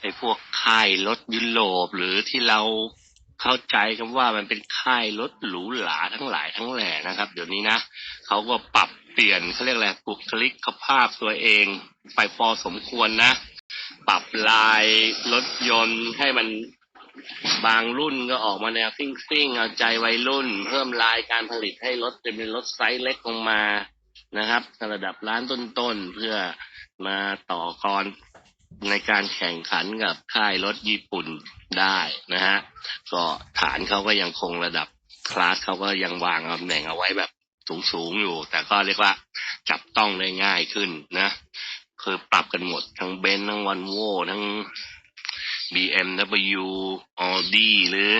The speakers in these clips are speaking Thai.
ไอ้พวกค่ายรถยุโรปหรือที่เราเข้าใจกันว่ามันเป็นค่ายรถหรูหราทั้งหลายทั้งแหล่นะครับ เดี๋ยวนี้นะเขาก็ปรับเปลี่ยนเขาเรียกอะไรบุคลิกภาพตัวเอง ไปพอสมควรนะ ปรับลายรถยนต์ให้มันบางรุ่นก็ออกมาแนวซิ่งซิ่งเอาใจวัยรุ่น เพิ่มลายการผลิตให้รถจะเป็นรถไซส์เล็กลงมานะครับ ระดับร้านต้นๆเพื่อมาต่อกร ในการแข่งขันกับค่ายรถญี่ปุ่นได้นะฮะก็ฐานเขาก็ยังคงระดับคลาสเขาก็ยังวางตำแหน่งเอาไว้แบบสูงๆอยู่ แต่ก็เรียกว่าจับต้องได้ง่ายขึ้นนะคือปรับกันหมดทั้งเบนทั้งวันโวทั้ง BMW Audi หรือ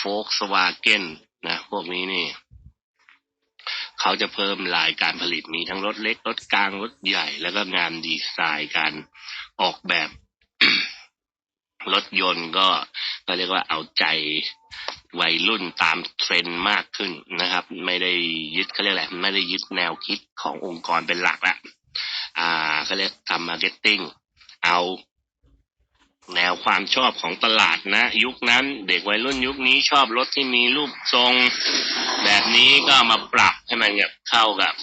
Volkswagen นะ พวกนี้นี่ เขาจะเพิ่มลายการผลิตมีทั้งรถเล็กรถกลางรถใหญ่ แล้วก็งานดีไซน์การออกแบบรถยนต์ก็ก็เรียกว่าเอาใจวัยรุ่นตามเทรนด์มากขึ้นนะครับ ไม่ได้ยึดเขาเรียกอะไรไม่ได้ยึดแนวคิดขององค์กรเป็นหลักละอ่าเขาเรียกทำมาร์เก็ตติ้งเอา แนวความชอบของตลาดนะ ยุคนั้นเด็กวัยรุ่นยุคนี้ชอบรถที่มีรูปทรง แบบนี้ก็มาปรับให้มันแบบเข้ากับ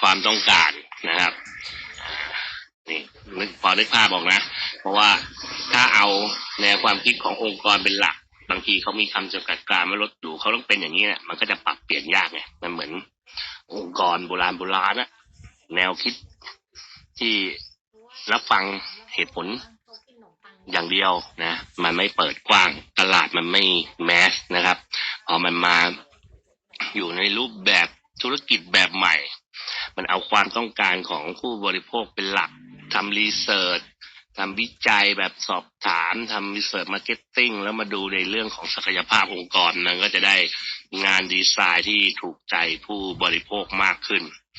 ความต้องการนะครับนี่นึกพอนึกภาพออกนะ เพราะว่าถ้าเอาแนวความคิดขององค์กรเป็นหลัก บางทีเขามีคำจำกัดการว่ารถหรูเขาต้องเป็นอย่างนี้เนี่ยมันก็จะปรับเปลี่ยนยากไงมันเหมือน องค์กรโบราณโบราณนะแนวคิดที่รับฟังเหตุผล อย่างเดียวนะ มันไม่เปิดกว้างตลาดมันไม่แมสนะครับพอมันมาอยู่ในรูปแบบธุรกิจแบบใหม่ มันเอาความต้องการของผู้บริโภคเป็นหลักทำรีเสิร์ชทำวิจัยแบบสอบถามทำรีเสิร์ชมาร์เก็ตติ้งแล้วมาดูในเรื่องของศักยภาพองค์กรนั้นก็จะได้งานดีไซน์ที่ถูกใจผู้บริโภคมากขึ้น